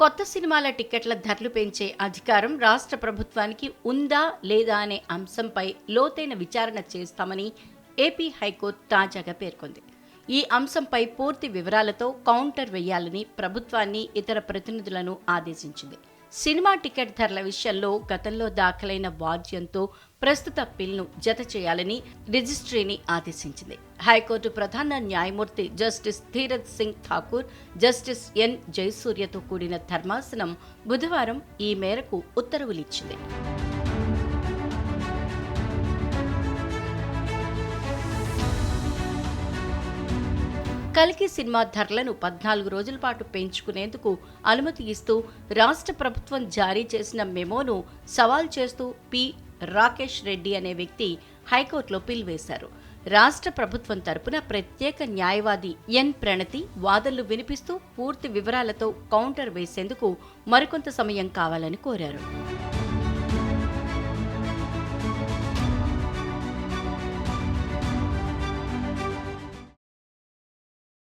కొత్త సినిమాల టిక్కెట్ల ధరలు పెంచే అధికారం రాష్ట్ర ప్రభుత్వానికి ఉందా లేదా అనే అంశంపై లోతైన విచారణ చేస్తామని ఏపీ హైకోర్టు తాజాగా పేర్కొంది. ఈ అంశంపై పూర్తి వివరాలతో కౌంటర్ వేయాలని ప్రభుత్వాన్ని ఇతర ప్రతినిధులను ఆదేశించింది. సినిమా టికెట్ ధరల విషయంలో గతంలో దాఖలైన వాద్యంతో ప్రస్తుత బిల్ను జత చేయాలని రిజిస్ట్రీని ఆదేశించింది. హైకోర్టు ప్రధాన న్యాయమూర్తి justice Dhiraj Singh Thakur justice N జయసూర్యతో కూడిన ధర్మాసనం బుధవారం ఈ మేరకు ఉత్తర్వులిచ్చింది. కల్కి సినిమా ధరలను పద్నాలుగు రోజుల పాటు పెంచుకునేందుకు అనుమతి ఇస్తూ రాష్ట్ర ప్రభుత్వం జారీ చేసిన మెమోను సవాల్ చేస్తూ పి. రాకేష్ రెడ్డి అనే వ్యక్తి హైకోర్టులో పిల్ వేశారు. రాష్ట్ర ప్రభుత్వం తరపున ప్రత్యేక న్యాయవాది ఎన్. ప్రణతి వాదనలు వినిపిస్తూ పూర్తి వివరాలతో కౌంటర్ వేసేందుకు మరికొంత సమయం కావాలని కోరారు.